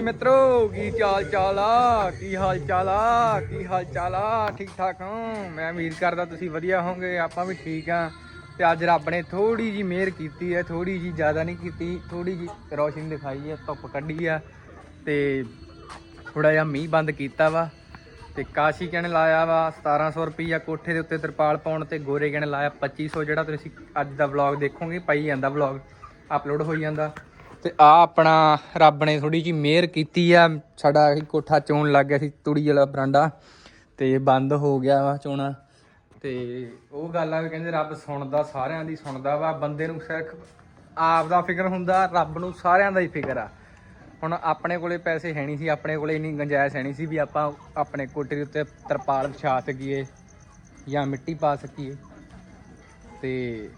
ਮਿੱਤਰੋ, ਕੀ ਚਾਲ ਚਾਲ ਆ? ਕੀ ਹਾਲ ਚਾਲ ਆ? ਕੀ ਹਾਲ ਚਾਲ ਆ? ਠੀਕ ਠਾਕ ਹੋ? ਮੈਂ ਉਮੀਦ ਕਰਦਾ ਤੁਸੀਂ ਵਧੀਆ ਹੋਵੋਗੇ, ਆਪਾਂ ਵੀ ਠੀਕ ਆ। ਤੇ ਅੱਜ ਰੱਬ ਨੇ ਥੋੜੀ ਜੀ ਮਿਹਰ ਕੀਤੀ ਹੈ ਥੋੜੀ ਜੀ ਜ਼ਿਆਦਾ ਨਹੀਂ ਕੀਤੀ ਥੋੜੀ ਜੀ ਰੋਸ਼ਨੀ ਦਿਖਾਈ ਹੈ, ਧੁੱਪ ਕੱਢੀ ਆ। ਤੇ ਥੋੜਾ ਜਿਹਾ ਮੀਂਹ ਬੰਦ ਕੀਤਾ ਵਾ। ਤੇ ਕਾਸ਼ੀ ਕਹਿਣ ਲਾਇਆ ਵਾ 1700 ਰੁਪਈਆ ਕੋਠੇ ਦੇ ਉੱਤੇ ਤਰਪਾਲ ਪਾਉਣ ਤੇ ਗੋਰੇ ਕਹਿਣ ਲਾਇਆ 2500 ਜਿਹੜਾ ਤੁਸੀਂ ਅੱਜ ਦਾ ਵਲੌਗ ਦੇਖੋਗੇ, ਪਾਈ ਜਾਂਦਾ ਵਲੌਗ ਅਪਲੋਡ ਹੋਈ ਜਾਂਦਾ। ਤੇ ਆ ਆਪਣਾ ਰੱਬ ਨੇ ਥੋੜੀ ਜੀ ਮਿਹਰ ਕੀਤੀ ਆ। ਸਾਡਾ ਕੋਠਾ ਚੋਣ ਲੱਗ ਗਿਆ ਸੀ ਤੂੜੀ ਵਾਲਾ ਬਰਾਂਡਾ, ਤੇ ਬੰਦ ਹੋ ਗਿਆ ਵਾ ਚੋਣਾ। ਤੇ ਉਹ ਗੱਲ ਆ ਵੀ ਕਹਿੰਦੇ ਰੱਬ ਸੁਣਦਾ, ਸਾਰਿਆਂ ਦੀ ਸੁਣਦਾ ਵਾ। ਬੰਦੇ ਨੂੰ ਸਿਰਫ ਆਪ ਦਾ ਫਿਕਰ ਹੁੰਦਾ, ਰੱਬ ਨੂੰ ਸਾਰਿਆਂ ਦਾ ਹੀ ਫਿਕਰ ਆ। ਹੁਣ ਆਪਣੇ ਕੋਲੇ ਪੈਸੇ ਹੈ ਨਹੀਂ ਸੀ, ਆਪਣੇ ਕੋਲੇ ਇੰਨੀ ਗੁੰਜਾਇਸ਼ ਹੈ ਨਹੀਂ ਸੀ ਵੀ ਆਪਾਂ ਆਪਣੇ ਕੋਠੇ ਦੇ ਉੱਤੇ ਤਰਪਾਲ ਵਿਛਾ ਸਕੀਏ ਜਾਂ ਮਿੱਟੀ ਪਾ ਸਕੀਏ। ਤੇ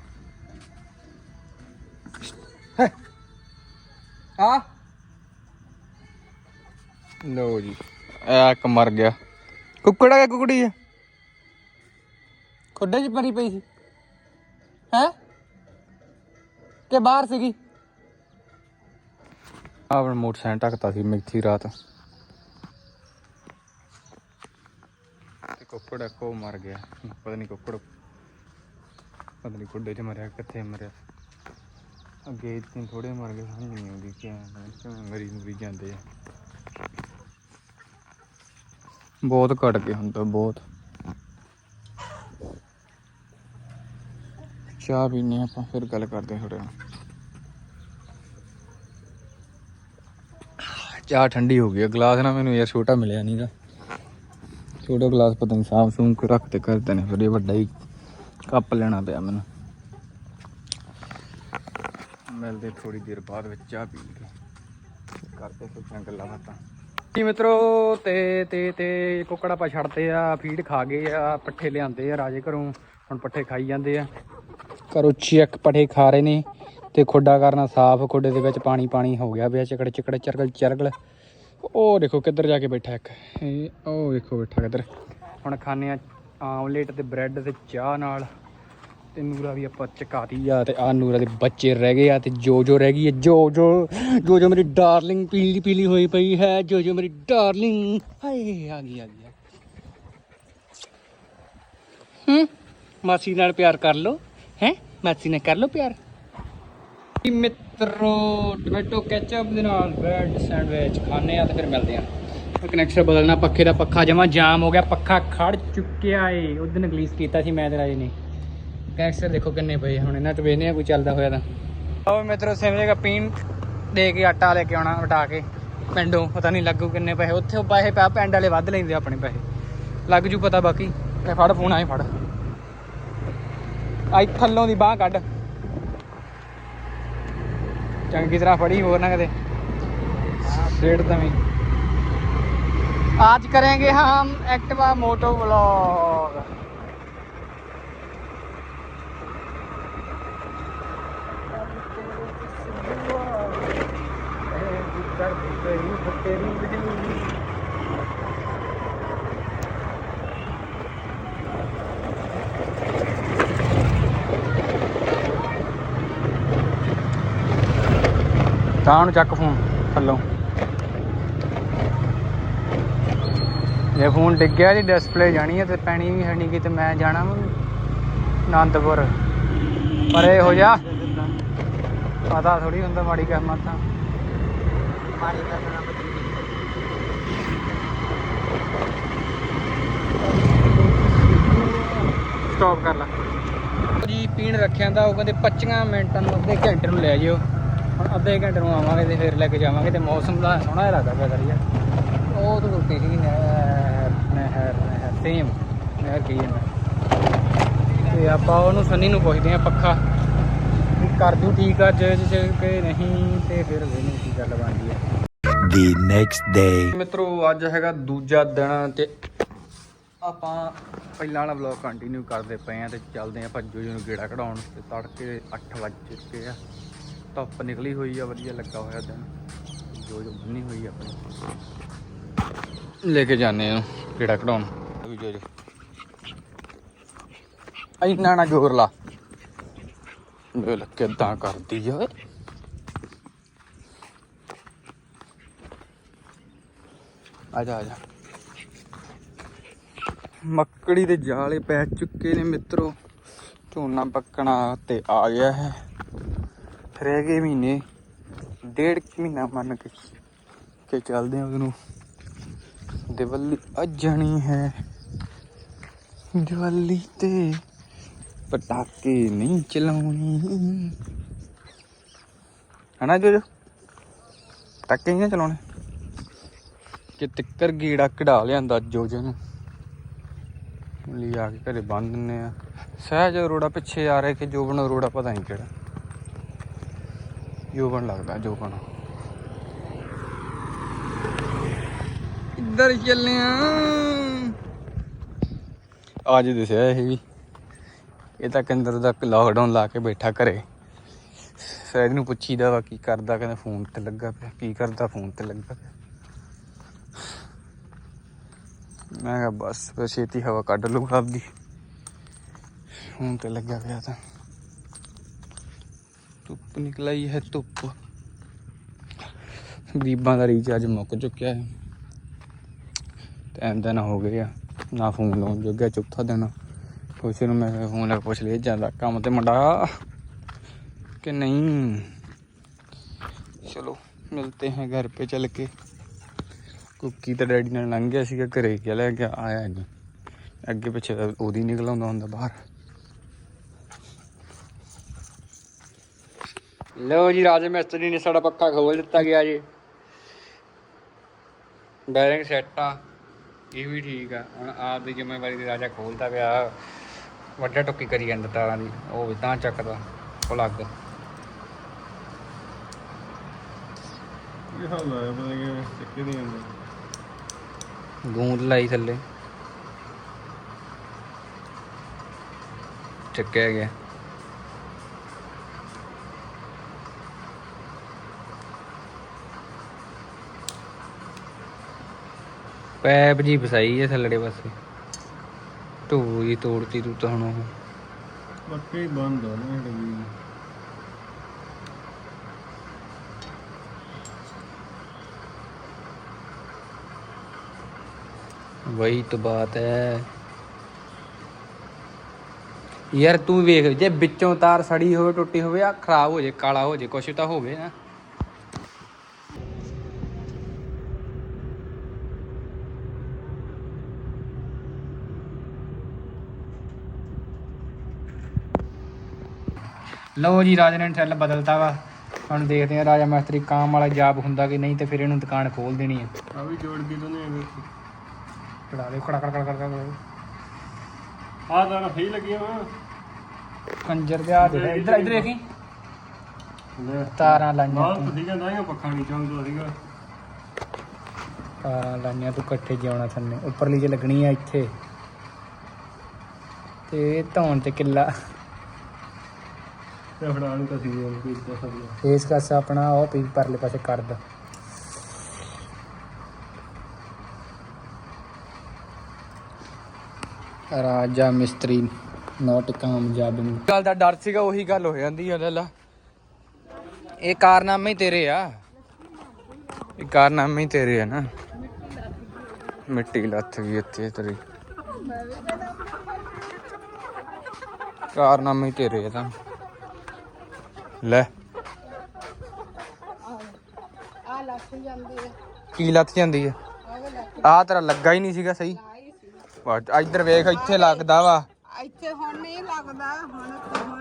ਆ ਲੋ ਜੀ। ਆ ਇੱਕ ਮਰ ਗਿਆ। ਕੁੱਕੜਾ ਹੈ ਕੁਕੜੀ ਹੈ ਖੁੱਡੇ 'ਚ ਮਰੀ ਪਈ ਸੀ। ਹੈ? ਕਿ ਬਾਹਰ ਸੀਗੀ? ਆਪਣਾ ਮੋਟਰਸਾਈਕਲ ਟੱਕਤਾ ਸੀ ਮਿੱਥੀ ਰਾਤ। ਤੇ ਕੁੱਕੜ ਕੋ ਮਰ ਗਿਆ। ਪਤਾ ਨਹੀਂ ਕੁੱਕੜ ਪਤਾ ਨਹੀਂ ਖੁੱਡੇ 'ਚ ਮਰਿਆ ਕਿੱਥੇ ਮਰਿਆ। ਅੱਗੇ ਇਤਨੇ ਥੋੜੇ ਮਰ ਗਏ, ਸਮਝ ਨਹੀਂ ਆਉਂਦੀ ਕਿ ਕਿਵੇਂ ਮਰੀ ਮੁਰੀ ਜਾਂਦੇ ਆ। ਬਹੁਤ ਘਟ ਗਏ ਹੁਣ ਤਾਂ, ਬਹੁਤ। ਚਾਹ ਪੀਨੇ ਆਪਾਂ, ਫਿਰ ਗੱਲ ਕਰਦੇ ਹਾਂ ਥੋੜੇ ਚਾਹ ਠੰਡੀ ਹੋ ਗਈ ਆ, ਗਲਾਸ ਨਾ ਮੈਨੂੰ ਯਾਰ ਛੋਟਾ ਮਿਲਿਆ ਨਹੀਂਗਾ ਛੋਟਾ ਗਲਾਸ ਪਤਾ ਨਹੀਂ ਸਾਫ਼ ਸੂਮ ਕੇ ਰੱਖਤੇ ਕਰਦੇ ਨੇ ਫਿਰ ਇਹ ਵੱਡਾ ਹੀ ਕੱਪ ਲੈਣਾ ਪਿਆ ਮੈਨੂੰ। ਮਿਲਦੇ ਥੋੜੀ ਦੇਰ ਬਾਅਦ ਵਿੱਚ ਚਾਹ ਪੀ ਕੇ ਕਰਦੇ ਫਿਰ ਗੱਲਾਂ ਬਾਤਾਂ ਜੀ ਮਿੱਤਰੋ, ਤੇ ਤੇ ਤੇ ਕੁੱਕੜਾ ਪਾ ਛੱਡਦੇ ਆ, ਫੀਡ ਖਾ ਗਏ ਆ, ਪੱਠੇ ਲਿਆਂਦੇ ਆ ਰਾਜੇ ਘਰੋਂ, ਹੁਣ ਪੱਠੇ ਖਾਈ ਜਾਂਦੇ ਆ। ਘਰੋਂ ਚੈੱਕ ਪੱਠੇ ਖਾ ਰਹੇ ਨੇ, ਤੇ ਖੁੱਡਾ ਕਰਨਾ ਸਾਫ਼, ਖੁੱਡੇ ਦੇ ਵਿੱਚ ਪਾਣੀ ਪਾਣੀ ਹੋ ਗਿਆ ਪਿਆ, ਚਿਕੜ ਚਿਕੜ, ਚਰਗਲ ਚਰਗਲ। ਉਹ ਦੇਖੋ ਕਿੱਧਰ ਜਾ ਕੇ ਬੈਠਾ ਇੱਕ। ਇਹ ਉਹ ਦੇਖੋ ਬੈਠਾ ਕਿੱਧਰ। ਹੁਣ ਖਾਣੇ ਆ ਆਮਲੇਟ ਤੇ ਬ੍ਰੈਡ ਤੇ ਚਾਹ ਨਾਲ। ਤੇ ਨੂਰਾ ਵੀ ਆਪਾਂ ਚਕਾਤੀ ਆ ਤੇ ਆ ਨੂਰਾ ਦੇ ਬੱਚੇ ਰਹਿ ਗਏ ਆ ਤੇ ਜੋ ਜੋ ਰਹਿ ਗਈ ਹੈ। ਜੋ ਜੋ ਜੋ ਜੋ ਮੇਰੀ ਡਾਰਲਿੰਗ ਪੀਲੀ ਪੀਲੀ ਹੋਈ ਪਈ ਹੈ। ਜੋ ਜੋ ਮੇਰੀ ਡਾਰਲਿੰਗ ਹਾਏ, ਆ ਗਈ ਆ ਗਈ ਹੂੰ? ਮਾਸੀ ਨਾਲ ਪਿਆਰ ਕਰ ਲੋ ਹੈ? ਮਾਸੀ ਨਾਲ ਕਰ ਲੋ ਪਿਆਰ। ਮਿੱਤਰੋ, ਟੋਮੈਟੋ ਕੈਚਅਪ ਦੇ ਨਾਲ ਬ੍ਰੈਡ ਸੈਂਡਵਿਚ ਖਾਣੇ ਆ ਤੇ ਫਿਰ ਮਿਲਦੇ ਆ। ਕਨੈਕਸ਼ਨ ਬਦਲਣਾ, ਪੱਖੇ ਦਾ ਪੱਖਾ ਜਮਾ ਜਾਮ ਹੋ ਗਿਆ, ਪੱਖਾ ਖੜ ਚੁੱਕਿਆ ਏ। ਉਸ ਗਲੀਸ ਕੀਤਾ ਸੀ, ਮੈਂ ਤੇ ਰਾਜੇ ਨੇ। ਕਨੈਕਸ਼ਨ ਦੇਖੋ ਕਿੰਨੇ ਪਏ ਹੁਣ ਇਹਨਾਂ ਚ ਵੇਖਦੇ ਆ ਕੋਈ ਚੱਲਦਾ ਹੋਇਆ ਤਾਂ ਆਓ ਮਿੱਤਰੋ ਸੇਵੇਂ ਦਾ ਪੀਣ ਦੇ ਕੇ ਆਟਾ ਲੈ ਕੇ ਆਉਣਾ ਵਟਾ ਕੇ ਪਿੰਡੋਂ ਪਤਾ ਨਹੀਂ ਲੱਗੂ ਕਿੰਨੇ ਪੈਸੇ ਉੱਥੇ ਉਹ ਪੈਸੇ ਪਾ ਪਿੰਡ ਵਾਲੇ ਵੱਧ ਲੈਂਦੇ ਆ ਆਪਣੇ ਪੈਸੇ ਲੱਗ ਜੂ ਪਤਾ ਬਾਕੀ ਇਹ ਫੜ ਫੋਨ ਆਏ ਫੜ ਆਈ ਥੱਲੋਂ ਦੀ ਬਾਹ ਕੱਢ ਚੰਗੀ ਤਰ੍ਹਾਂ ਫੜੀ ਹੋਰ ਨਾ ਕਦੇ ਰੇਡ ਤਵੇਂ आज करेंगे हम एक्टिवा मोटो व्लॉग ਤਾਂ ਨੂੰ ਚੱਕ ਫੋਨ ਥੱਲੋਂ। ਜੇ ਫੋਨ ਡਿੱਗਿਆ ਦੀ ਡਿਸਪਲੇ ਜਾਣੀ ਹੈ ਤੇ ਪੈਣੀ ਵੀ ਹੈ ਨਹੀਂ ਕਿ ਤੇ ਮੈਂ ਜਾਣਾ ਵਾ ਪਰ ਇਹ ਹੋ ਜਾ ਪਤਾ ਥੋੜੀ ਹੁੰਦਾ ਮਾੜੀ ਕਿਸਮਤ ਤਾਂ ਸਟਾਪ ਕਰ ਲਾ। ਜੀ ਪੀਣ ਰੱਖਿਆ ਦਾ ਉਹ ਕਹਿੰਦੇ 25 ਮਿੰਟਾਂ ਨੂੰ ਅੱਧੇ ਘੰਟੇ ਨੂੰ ਲੈ ਜਿਓ। ਹੁਣ ਅੱਧੇ ਘੰਟੇ ਨੂੰ ਆਵਾਂਗੇ ਤੇ ਫਿਰ ਲੈ ਕੇ ਜਾਵਾਂਗੇ ਤੇ ਮੌਸਮ ਦਾ ਸੋਹਣਾ ਲੱਗਦਾ ਪਿਆ ਕਰੀਏ। ਉਹ ਤਾਂ ਰੁਕੀ ਸੀ ਨਹਿਰ ਨਹਿਰ ਨਹਿਰ ਸੇਮ ਨਹਿਰ ਕੀ ਹੈ ਤੇ ਆਪਾਂ ਉਹਨੂੰ ਸੰਨੀ ਨੂੰ ਪੁੱਛਦੇ ਆ ਪੱਖਾ ਵੀ ਕਰ ਦੂ ਠੀਕ ਆ ਜੇ ਜੇ ਕਿ ਨਹੀਂ ਤੇ ਫਿਰ ਵੇਖਦੇ ਕੀ ਗੱਲ ਬਣਦੀ ਹੈ the next day. ਮਿੱਤਰੋ ਅੱਜ ਹੈਗਾ ਦੂਜਾ ਦਿਨ ਤੇ ਆਪਾਂ ਪਹਿਲਾਂ ਵਾਲਾ ਵਲੌਗ ਕੰਟੀਨਿਊ ਕਰਦੇ ਪਏ ਆ ਤੇ ਚੱਲਦੇ ਆ ਭੱਜੋ ਜੀ ਨੂੰ ਗੇੜਾ ਕਢਾਉਣ ਤੇ ਤੜਕੇ 8 ਵਜ ਚੁੱਕੇ ਆ। ਧੁੱਪ ਨਿਕਲੀ ਹੋਈ ਆ, ਵਧੀਆ ਲੱਗਾ ਹੋਇਆ ਦਿਨ। ਜੋ ਜੋ ਬੰਨੀ ਹੋਈ ਆ ਆਪਣੀ। ਲੈ ਕੇ ਜਾਣੇ ਆ ਗੇੜਾ ਕਢਾਉਣ। ਵੀ ਜੋ ਜੋ। ਇੰਨਾ ਨਾ ਜ਼ੋਰ ਲਾ। ਵੇਲ ਕਿਦਾਂ ਕਰਦੀ ਆ? ਆ ਜਾ ਆ ਜਾ। ਮੱਕੜੀ ਦੇ ਜਾਲੇ ਪੈ ਚੁੱਕੇ ਨੇ ਮਿੱਤਰੋ। ਝੋਨਾ ਪੱਕਣਾ ਤੇ ਆ ਗਿਆ ਹੈ। ਰਹਿ ਗਏ ਮਹੀਨੇ, ਡੇਢ ਮਹੀਨਾ ਮੰਨ ਕੇ ਕਿ ਚੱਲਦੇ ਆ ਉਹਨੂੰ ਦੀਵਾਲੀ ਅਜਣੀ ਹੈ। ਦੀਵਾਲੀ ਤੇ ਪਟਾਕੇ ਨਹੀਂ ਚਲਾਉਣੀ। ਹਨਾ ਜੋ ਪਟਾਕੇ ਨਹੀਂ ਚਲਾਉਣੇ। ਕਿ ਤਿੱਕਰ ਗੀੜਾ ਕਢਾ ਲਿਆਂਦਾ ਜੋਜੇ ਨੂੰ। ਲਿਆ ਕੇ ਘਰੇ ਬੰਨ ਦਿੰਨੇ ਆ। ਸਹਿਜ ਅਰੋੜਾ ਪਿੱਛੇ ਆ ਰਿਹਾ ਕਿ ਜੋਬਨ ਅਰੋੜਾ ਪਤਾ ਨਹੀਂ ਕਿਹੜਾ। ਜੋਬਨ ਲੱਗਦਾ, ਜੋਬਨ। ਇੱਧਰ ਚੱਲੇ ਆ। ਅੱਜ ਦਿਸਿਆ ਇਹ ਵੀ। ਇਹ ਤਾਂ ਕੰਦਰ ਦਾ ਲਾਕਡਾਊਨ ਲਾ ਕੇ ਬੈਠਾ ਘਰੇ। ਸਹਿਜ ਨੂੰ ਪੁੱਛੀਦਾ ਵਾ ਕੀ ਕਰਦਾ, ਕਹਿੰਦਾ ਫੋਨ ਤੇ ਲੱਗਾ ਪਿਆ। ਕੀ ਕਰਦਾ, ਫੋਨ ਤੇ ਲੱਗਾ ਪਿਆ। ਮੈਂ ਕਿਹਾ ਬਸ ਫਿਰ ਛੇਤੀ ਹਵਾ ਕੱਢ ਲੂਗਾ ਆਪਦੀ ਹੁਣ ਤੇ ਲੱਗਿਆ ਪਿਆ ਤਾਂ ਧੁੱਪ ਨਿਕਲਾਈ ਹੈ ਧੁੱਪ ਗਰੀਬਾਂ ਦਾ ਰੀਚਾਰਜ ਮੁੱਕ ਚੁੱਕਿਆ ਹੈ ਟਾਈਮ ਦਾ ਨਾ ਹੋ ਗਿਆ ਨਾ ਫੋਨ ਲਾਉਣ ਜੋਗਾ ਚੌਥਾ ਦਿਨ ਪੁੱਛ ਨੂੰ ਮੈਂ ਫੋਨ ਲਾ ਕੇ ਪੁੱਛ ਲਿਆ ਜਾਂਦਾ ਕੰਮ ਤੇ ਮੁੰਡਾ ਕਿ ਨਹੀਂ ਚਲੋ ਮਿਲਤੇ हैं घर पे चल के ਕੁੱਕੀ ਤਾਂ ਡੈਡੀ ਨਾਲ ਲੰਘ ਗਿਆ ਸੀਗਾ ਘਰੇ ਗਿਆ ਲੈ ਗਿਆ ਆਇਆ ਨਹੀਂ ਅੱਗੇ ਪਿੱਛੇ ਉਹਦੀ ਨਿਕਲ ਆਉਂਦਾ ਹੁੰਦਾ ਬਾਹਰ। ਲਓ ਜੀ ਰਾਜ ਮਿਸਤਰੀ ਨੇ ਸਾਡਾ ਪੱਖਾ ਖੋਲ ਦਿੱਤਾ ਗਿਆ ਜੀ। ਬੈਰਿੰਗ ਸੈੱਟ ਆ। ਇਹ ਵੀ ਠੀਕ ਆ। ਹੁਣ ਆਪ ਦੀ ਜ਼ਿੰਮੇਵਾਰੀ ਤੇ ਰਾਜਾ ਖੋਲਦਾ ਪਿਆ। ਵੱਡਾ ਟੁੱਕੀ ਕਰੀ ਜਾਂਦਾ ਤਾਰਾਂ ਦੀ। ਉਹ ਵੀ ਤਾਂ ਚੱਕਦਾ ਪਲੱਗ। ਇਹ ਹਾਲ ਆਇਆ ਪਤਾ ਕਿ ਚੱਕੇ ਨਹੀਂ ਆਉਂਦਾ ਗੂੰਦ ਲਾਈ ਥੱਲੇ। ਚੱਕਿਆ ਗਿਆ। ਪੈਪ ਜੀ ਫਸਾਈ ਹੈ ਥੱਲੜੇ ਪਾਸੇ। ਢੋ ਜੀ ਤੋੜਤੀ ਤੂੰ ਤਾਂ ਹੁਣ ਉਹ। ਪੱਕੇ ਬੰਦ ਆ ਨਾ ਡੱਬੀ ਵਹੀ ਤਾਂ ਬਾਤ ਹੈ। ਯਾਰ ਤੂੰ ਵੇਖ, ਜੇ ਵਿੱਚੋਂ ਤਾਰ ਸੜੀ ਹੋਵੇ, ਟੁੱਟੀ ਹੋਵੇ ਆ ਖਰਾਬ ਹੋ ਜੇ, ਕਾਲਾ ਹੋ ਜੇ, ਕੁਛ ਤਾਂ ਹੋਵੇ ਨਾ। ਲਓ ਜੀ, ਰਾਜ ਨੇ ਸੈੱਲ ਬਦਲਤਾ ਵਾ। ਹੁਣ ਦੇਖਦੇ ਆ ਰਾਜਾ ਮਿਸਤਰੀ ਕਾਮ ਵਾਲਾ ਜਾਬ ਹੁੰਦਾ ਕਿ ਨਹੀਂ, ਤੇ ਫਿਰ ਇਹਨੂੰ ਦੁਕਾਨ ਖੋਲ ਦੇਣੀ ਹੈ ਆ ਵੀ ਜੋੜ ਕੇ ਦੋਨੇ ਚੜਾ ਦੇ ਖੜਾ ਖੜਾ ਖੜਾ ਖੜਾ ਆ ਤਾਂ ਸਹੀ ਲੱਗੀਆਂ ਵਾ। ਕੰਜਰ ਦੇ ਆ ਦੇ ਇੱਧਰ ਇੱਧਰ ਦੇਖੀ? ਲੈ। ਤਾਰਾਂ ਲਾਈਆਂ ਨਾਲ ਤੂੰ। ਤੁਸੀਂ ਕਹਿੰਦਾ ਇਹ ਪੱਖਾ ਨਹੀਂ ਚੱਲਦਾ ਸੀਗਾ। ਤਾਰਾਂ ਲਾਈਆਂ ਤੂੰ ਇਕੱਠੇ ਜਿਉਣਾ ਥੰਨੇ ਉੱਪਰਲੀ ਜੇ ਲੱਗਣੀ ਆ ਇੱਥੇ। ਤੇ ਧੌਣ ਤੇ ਕਿੱਲਾ। ਤੇ ਫੜਾ ਨੂੰ ਕਸੀ ਜਾਂਦੀ ਕੋਈ ਇਦਾਂ ਸਭ ਫੇਸ ਕਸ ਆਪਣਾ ਉਹ ਪੀ ਪਰਲੇ ਪਾਸੇ ਕਰਦ ਰਾਜਾ ਮਿਸਤਰੀ ਨੋਟ ਕਾਮਯਾਬ ਗੱਲ ਦਾ ਡਰ ਸੀਗਾ ਉਹੀ ਗੱਲ ਹੋ ਜਾਂਦੀ ਆ ਲੱਲਾ ਇਹ ਕਾਰਨਾਮੇ ਹੀ ਤੇਰੇ ਆ। ਇਹ ਕਾਰਨਾਮੇ ਹੀ ਤੇਰੇ ਆ ਨਾ। ਮਿੱਟੀ ਲੱਥ ਗਈ ਇੱਥੇ ਤੇਰੀ। ਕਾਰਨਾਮੇ ਹੀ ਤੇਰੇ ਆ ਤਾਂ। ਲੈ। ਕੀ ਲੱਥ ਜਾਂਦੀ ਹੈ ਆ ਤੇਰਾ ਲੱਗਾ ਹੀ ਨਹੀਂ ਸੀਗਾ ਸਹੀ। ਬਸ ਇੱਧਰ ਵੇਖ ਇੱਥੇ ਲੱਗਦਾ ਵਾ। ਇੱਥੇ ਹੁਣ ਨਹੀਂ ਲੱਗਦਾ ਹੁਣ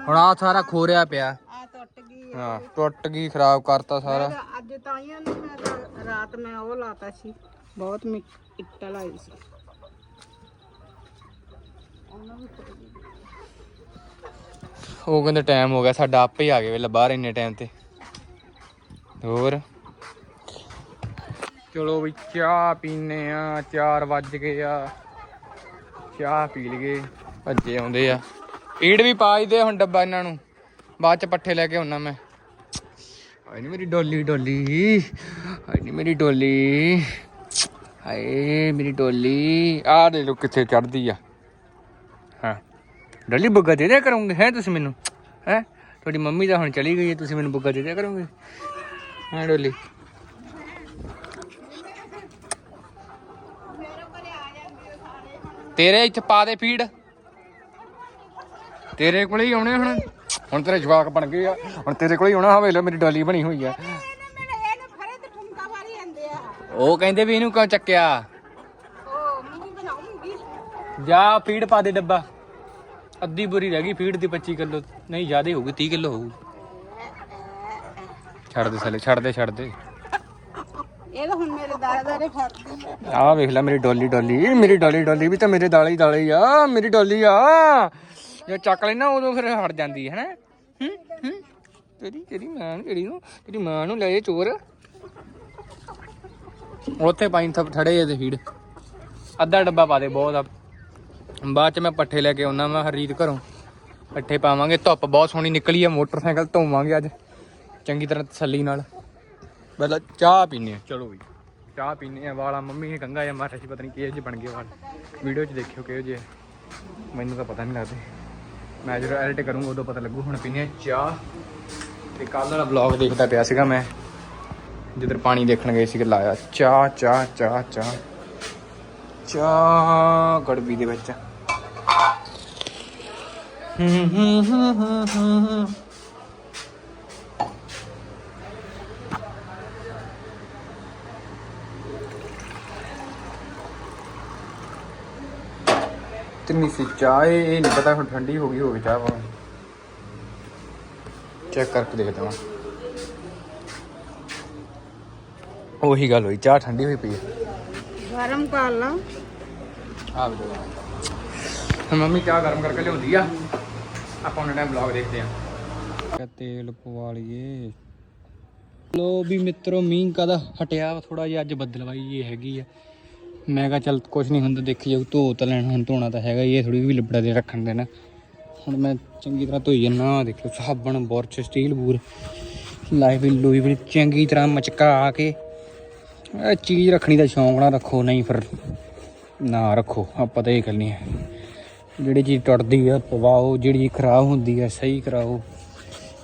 ਹੁਣ ਆ ਸਾਰਾ ਖੋਰਿਆ ਪਿਆ। ਆ ਟੁੱਟ ਗਈ ਹਾਂ ਟੁੱਟ ਗਈ ਖਰਾਬ ਕਰਤਾ ਸਾਰਾ। ਤੇ ਅੱਜ ਤਾਈਆਂ ਨੂੰ ਮੈਂ ਤਾਂ ਰਾਤ ਮੈਂ ਉਹ ਲਾਤਾ ਸੀ ਬਹੁਤ ਇੱਟਾ ਲਾਈ ਸੀ। ਉਹ ਕਹਿੰਦੇ ਟਾਈਮ ਹੋ ਗਿਆ ਸਾਡਾ ਆਪੇ ਹੀ ਆ ਗਏ ਵੇਲੇ ਬਾਹਰ ਇੰਨੇ ਟਾਈਮ ਤੇ। ਹੋਰ? ਚਲੋ ਵੀ ਚਾਹ ਪੀਨੇ ਆ 4 ਵੱਜ ਗਏ ਆ। ਚਾਹ ਪੀ ਲਈਏ। ਭੱਜੇ ਆਉਂਦੇ ਆ। ਈੜ ਵੀ ਪਾ ਦੇ ਹੁਣ ਡੱਬਾ ਇਹਨਾਂ ਨੂੰ। ਬਾਅਦ ਚ ਪੱਠੇ ਲੈ ਕੇ ਆਉਣਾ ਮੈਂ। ਹਾਏ ਨੀ ਮੇਰੀ ਡੋਲੀ ਡੋਲੀ। ਹਾਏ ਨੀ ਮੇਰੀ ਡੋਲੀ। ਹਾਏ ਮੇਰੀ ਡੋਲੀ। ਆ ਦੇ ਲੋ ਕਿੱਥੇ ਚੜਦੀ ਆ। ਹਾਂ। ਡੋਲੀ ਬੁੱਗਾ ਦੇ ਦਿਆ ਕਰੋਗੇ। ਹੈ ਤੁਸੀਂ ਮੈਨੂੰ? ਹੈ? ਤੁਹਾਡੀ ਮੰਮੀ ਤਾਂ ਹੁਣ ਚਲੀ ਗਈ ਹੈ। ਤੁਸੀਂ ਮੈਨੂੰ ਬੁੱਗਾ ਦੇ ਦਿਆ ਕਰੋਗੇ? ਹਾਂ ਡੋਲੀ। ਤੇਰੇ ਇੱਥੇ ਪਾ ਦੇ ਫੀਡ। ਤੇਰੇ ਕੋਲੇ ਹੀ ਆਉਣੇ ਹੁਣ। ਹੁਣ ਤੇਰੇ ਜਵਾਕ ਬਣ ਗਏ ਆ। ਹੁਣ ਤੇਰੇ ਕੋਲੇ ਹੀ ਆਉਣਾ ਹੋਵੇ ਲੋ ਮੇਰੀ ਡੋਲੀ ਬਣੀ ਹੋਈ ਆ। ਉਹ ਕਹਿੰਦੇ ਵੀ ਇਹਨੂੰ ਕਿਉਂ ਚੱਕਿਆ? ਜਾ ਫੀਡ ਪਾ ਦੇ ਡੱਬਾ। ਅੱਧੀ ਬੁਰੀ ਰਹਿ ਗਈ ਫੀਡ ਦੀ 25 ਕਿਲੋ। ਨਹੀਂ ਜ਼ਿਆਦਾ ਹੋਊਗੀ 30 ਕਿਲੋ ਹੋਊ। ਛੱਡ ਦੇ ਸਾਲੇ ਛੱਡ ਦੇ ਛੱਡ ਦੇ। ਇਹ ਤਾਂ ਹੁਣ ਮੇਰੇ ਦਾਰੇ ਦਾਰੇ ਫੜਦੀ ਆ। ਆਹ ਵੇਖ ਲੈ ਮੇਰੀ ਡੋਲੀ ਡੋਲੀ, ਮੇਰੀ ਡੋਲੀ ਡੋਲੀ ਵੀ ਤਾਂ ਮੇਰੇ ਦਾਲੇ ਹੀ ਦਾਲੇ ਹੀ ਆ, ਮੇਰੀ ਡੋਲੀ ਆ। ਜੇ ਚੱਕ ਲੈਣਾ ਉਦੋਂ ਫਿਰ ਹਟ ਜਾਂਦੀ ਹੈ ਨਾ ਹੂੰ ਹੂੰ। ਤੇਰੀ ਤੇਰੀ ਮਾਂ ਨੂੰ ਕਿਹੜੀ ਨੂੰ, ਤੇਰੀ ਮਾਂ ਨੂੰ ਲੈ ਚੋਰ। ਉੱਥੇ ਪਾਈਨ ਥਪ ਠੜੇ ਜੇ ਤੇ ਫੀਡ। ਅੱਧਾ ਡੱਬਾ ਪਾ ਦੇ ਬਹੁਤ ਆ। ਬਾਅਦ ਚ ਮੈਂ ਪੱਠੇ ਲੈ ਕੇ ਆਉਣਾ ਮੈਂ ਹਰੀਤ ਘਰੋਂ। ਪੱਠੇ ਪਾਵਾਂਗੇ, ਧੁੱਪ ਬਹੁਤ ਸੋਹਣੀ ਨਿਕਲੀ ਆ, ਮੋਟਰਸਾਈਕਲ ਧੋਵਾਂਗੇ ਅੱਜ। ਚੰਗੀ ਤਰ੍ਹਾਂ ਤਸੱਲੀ ਨਾਲ। ਪਹਿਲਾਂ ਚਾਹ ਪੀਨੇ ਆ ਚਲੋ ਵੀ ਚਾਹ ਪੀਨੇ ਆ ਵਾਲਾ ਮੰਮੀ ਨੇ ਕੰਗਾ ਜਾਂ ਮਾਰਿਆ ਸੀ ਪਤਾ ਨਹੀਂ ਕਿਹੋ ਜਿਹੇ ਬਣ ਗਏ ਵਾਲ ਵੀਡੀਓ 'ਚ ਦੇਖਿਓ ਕਿਹੋ ਜਿਹੇ ਮੈਨੂੰ ਤਾਂ ਪਤਾ ਨਹੀਂ ਲੱਗਦੇ ਮੈਂ ਜਦੋਂ ਐਡਿਟ ਕਰੂੰਗਾ ਉਦੋਂ ਪਤਾ ਲੱਗੂ ਹੁਣ ਪੀਨੇ ਆ ਚਾਹ ਤੇ ਕੱਲ ਵਾਲਾ ਵਲੌਗ ਦੇਖਦਾ ਪਿਆ ਸੀਗਾ ਮੈਂ ਜਿੱਧਰ ਪਾਣੀ ਦੇਖਣ ਗਏ ਸੀਗੇ ਲਾਇਆ ਚਾਹ ਚਾਹ ਚਾਹ ਚਾਹ ਚਾਹ ਗੜਬੀ ਦੇ ਵਿੱਚ ਹੂੰ ਹੂੰ ਹੂੰ ਹੂੰ ਕਿੰਨੀ ਸੀ ਚਾਹ ਇਹ ਨਹੀਂ ਪਤਾ ਹੁਣ ਠੰਡੀ ਹੋ ਗਈ ਹੋਵੇ ਚਾਹ ਵਾ ਚੈੱਕ ਕਰਕੇ ਦੇਖਦਾ ਹਾਂ ਉਹੀ ਗੱਲ ਹੋਈ ਚਾਹ ਠੰਡੀ ਹੋਈ ਪਈ ਹੈ। ਗਰਮ ਕਰ ਲਾ। ਆ ਵੀ ਮੰਮੀ ਚਾਹ ਗਰਮ ਕਰਕੇ ਲਿਆਉਂਦੀ ਆ। ਆਪਾਂ ਉਹਨਾਂ ਟਾਈਮ ਵਲੌਗ ਦੇਖਦੇ ਆ ਤੇਲ ਪਵਾ ਲਈਏ। ਲੋ ਵੀ ਮਿੱਤਰੋ ਮੀਂਹ ਕਦਾ ਹਟਿਆ ਥੋੜਾ ਜਿਹਾ ਅੱਜ ਬੱਦਲਵਾਈ ਇਹ ਹੈਗੀ ਆ। ਮੈਂ ਕਿਹਾ ਚੱਲ ਕੁਝ ਨਹੀਂ ਹੁੰਦਾ, ਦੇਖੀ ਜਾਊ, ਧੋ ਤਾਂ ਲੈਣਾ, ਹੁਣ ਧੋਣਾ ਤਾਂ ਹੈਗਾ ਹੀ ਇਹ ਥੋੜੀ ਵੀ ਲਿਬੜਾ ਦੇ ਰੱਖਣ ਦੇਣਾ। ਹੁਣ ਮੈਂ ਚੰਗੀ ਤਰ੍ਹਾਂ ਧੋਈ ਜਾਣਾ ਦੇਖੋ ਸਾਬਣ, ਬੁਰਸ਼ ਸਟੀਲ ਬੂਰ ਲਾਈਵ ਲੋਈ ਵੀ ਚੰਗੀ ਤਰ੍ਹਾਂ ਮਚਕਾ ਕੇ, ਇਹ ਚੀਜ਼ ਰੱਖਣੀ ਦਾ ਸ਼ੌਂਕ ਨਾ ਰੱਖੋ, ਨਹੀਂ ਫਿਰ ਨਾ ਰੱਖੋ, ਆਪਾਂ ਤਾਂ ਇਹ ਕਰਨੀ ਹੈ। ਜਿਹੜੀ ਚੀਜ਼ ਟੁੱਟਦੀ ਆ, ਪਵਾਓ, ਜਿਹੜੀ ਚੀਜ਼ ਖਰਾਬ ਹੁੰਦੀ ਆ, ਸਹੀ ਕਰਾਓ।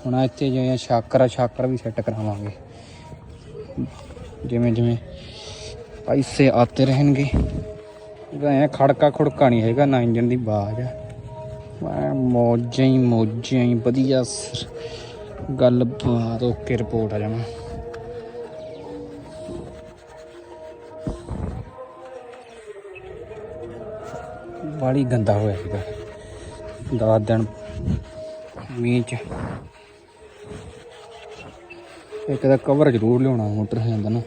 ਹੁਣ ਇੱਥੇ ਜਿਵੇਂ ਸ਼ਾਕਰ ਆ, ਸ਼ਾਕਰ ਵੀ ਸੈੱਟ ਕਰਾਵਾਂਗੇ। ਜਿਵੇਂ ਜਿਵੇਂ ਪੈਸੇ ਆਤੇ ਰਹਿਣਗੇ। ਇਹਦਾ ਐ ਖੜਕਾ ਖੁੜਕਾ ਨਹੀਂ ਹੈਗਾ, ਨਾ ਇੰਜਨ ਦੀ ਆਵਾਜ਼ ਆ। ਮੈਂ ਮੌਜਾਂ ਹੀ ਮੌਜਾਂ ਹੀ ਵਧੀਆ ਸ- ਗੱਲਬਾਤ ਓਕੇ ਰਿਪੋਰਟ ਆ ਜਾਵਾਂ। ਬਾਲੀ ਗੰਦਾ ਹੋਇਆ ਸੀਗਾ। ਦਸ ਦਿਨ ਮੀਂਹ ਚ। ਇੱਕ ਦਾ ਕਵਰ ਜ਼ਰੂਰ ਲਿਆਉਣਾ ਮੋਟਰ ਹੋ ਨਾ।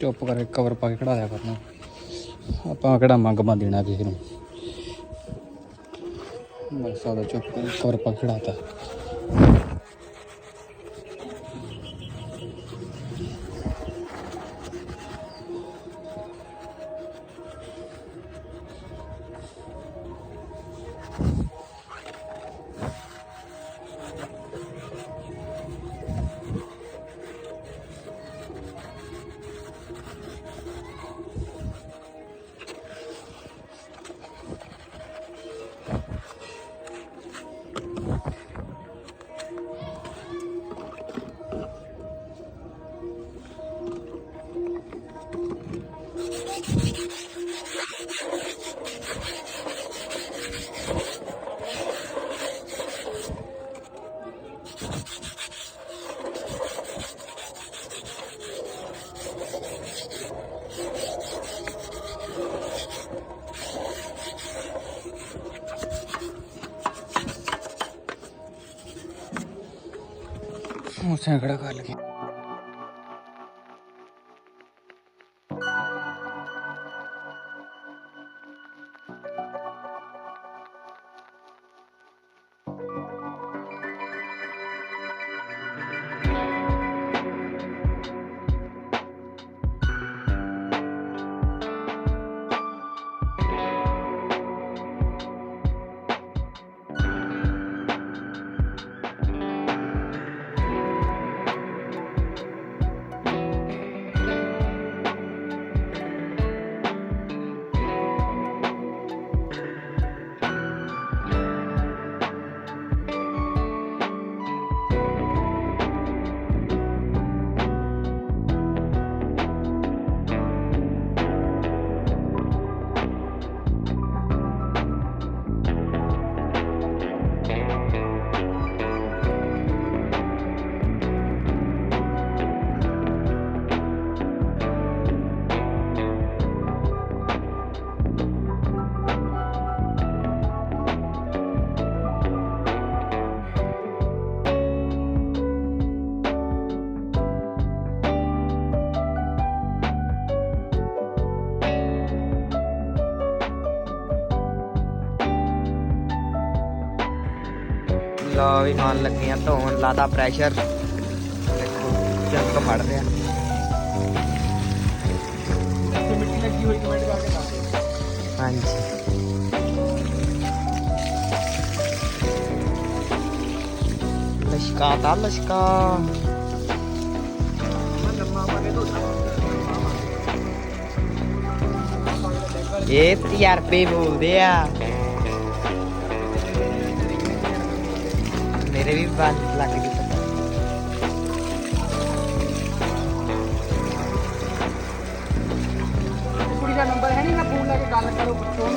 ਚੁੱਪ ਕਰਕੇ ਕਵਰ ਪਾ ਕੇ ਖੜਾ ਦਿਆ ਕਰਨਾ। ਆਪਾਂ ਕਿਹੜਾ ਮੰਗ ਦੇਣਾ ਕਿਸੇ ਨੂੰ? ਮੈਂ ਚੁੱਪ ਕਰਕੇ ਕਵਰ ਪਾ ਕੇ ਖੜਾਤਾ ਉਸੇ ਖੜਾ ਕਰ ਲਗੇ ਲੋ ਵੀ ਹੁਣ ਲੱਗੀਆਂ ਧੋਣ ਲਾਤਾ ਪ੍ਰੈਸ਼ਰ ਦੇਖੋ ਚੱਕ ਫੜ ਰਿਹਾ ਤੇ ਮਿੱਟੀ ਲੱਗੀ ਹੋਈ ਕਮੈਂਟ ਕਰਕੇ ਦੱਸ ਦਿਓ। ਹਾਂਜੀ। ਲਸ਼ਕਾ ਤਾਂ ਲਸ਼ਕਾ। ਇਹ ਤਜਰਬੇ ਬੋਲਦੇ ਆ। ਮੇਰੇ ਵੀ ਬੰਦ ਲੱਗ ਗਈ ਪਤਾ। ਕੁੜੀ ਦਾ ਨੰਬਰ ਹੈ ਨਹੀਂ ਨਾ ਫੋਨ ਲਾ ਕੇ ਗੱਲ ਕਰੋ, ਪੁੱਛੋ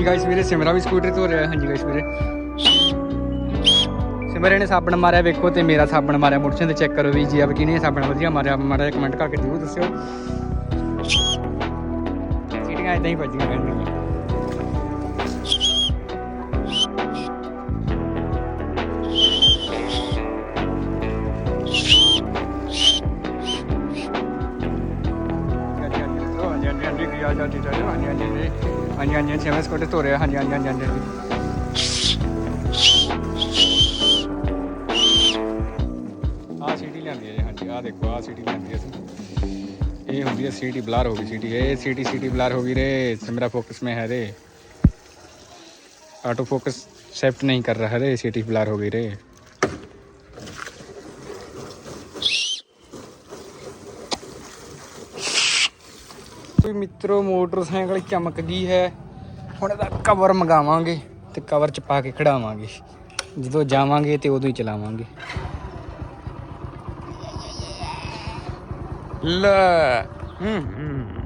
ਜੀ ਗਾਇਸ ਵੀਰੇ ਸਿਮਰਾ ਵੀ ਸਕੂਟਰ ਤੋਂ ਰਿਹਾ ਹਾਂਜੀ ਗਾਇਸ ਵੀਰੇ ਸਿਮਰੇ ਨੇ ਸਾਬਣ ਮਾਰਿਆ ਵੇਖੋ ਤੇ ਮੇਰਾ ਸਾਬਣ ਮਾਰਿਆ ਮੁਰਛਾਂ ਤੇ ਚੈੱਕ ਕਰੋ ਵੀ ਜੀ ਆਪ ਕਿਨੇ ਸਾਬਣ ਵਧੀਆ ਮਾਰਿਆ ਮਾਰਿਆ ਕਮੈਂਟ ਕਰਕੇ ਜ਼ਰੂਰ ਦੱਸਿਓ ਸੀਟੀਆਂ ਇਦਾਂ ਹੀ ਵੱਜੀਆਂ ਰਹਿਣਗੀਆਂ ਹਾਂਜੀ ਹਾਂਜੀ ਹਾਂਜੀ ਹਾਂਜੀ ਹਾਂਜੀ ਕੀ ਹਾਲ ਚਾਲ ਠੀਕ ਠਾਕ ਹਾਂਜੀ ਹਾਂਜੀ ਹਾਂਜੀ ਹਾਂਜੀ ਹਾਂਜੀ ਸਿਮਰਾ ਸਕੂਟਰ ਤੋਂ ਰਿਹਾ ਹਾਂਜੀ ਹਾਂਜੀ ਹਾਂਜੀ ਹਾਂਜੀ ਆ ਸੀਟੀ ਲਿਆਂਦੀ ਹੈ ਜੀ ਹਾਂਜੀ ਆ ਦੇਖੋ ਆ ਸੀਟੀ ਲਿਆਂਦੀ ਹੈ ਅਸੀਂ ਇਹ ਹੁੰਦੀ ਹੈ ਸੀਟੀ ਬਲਰ ਹੋ ਗਈ ਸੀਟੀ ਇਹ ਸੀਟੀ ਸੀਟੀ ਬਲਰ ਹੋ ਗਈ रे मेरा फोकस में है रे ऑटो फोकस शिफ्ट नहीं कर रहा रे सीटी ब्लर हो गई रे ਮਿੱਤਰੋ, ਮੋਟਰਸਾਈਕਲ ਚਮਕ ਗਈ ਹੈ। ਹੁਣ ਇਹਦਾ ਕਵਰ ਮੰਗਾਵਾਂਗੇ ਤੇ ਕਵਰ ਚ ਪਾ ਕੇ ਖੜਾਵਾਂਗੇ ਜਦੋਂ ਜਾਵਾਂਗੇ ਤੇ ਉਦੋਂ ਹੀ ਚਲਾਵਾਂਗੇ। ਲੈ। ਹੂੰ ਹੂੰ।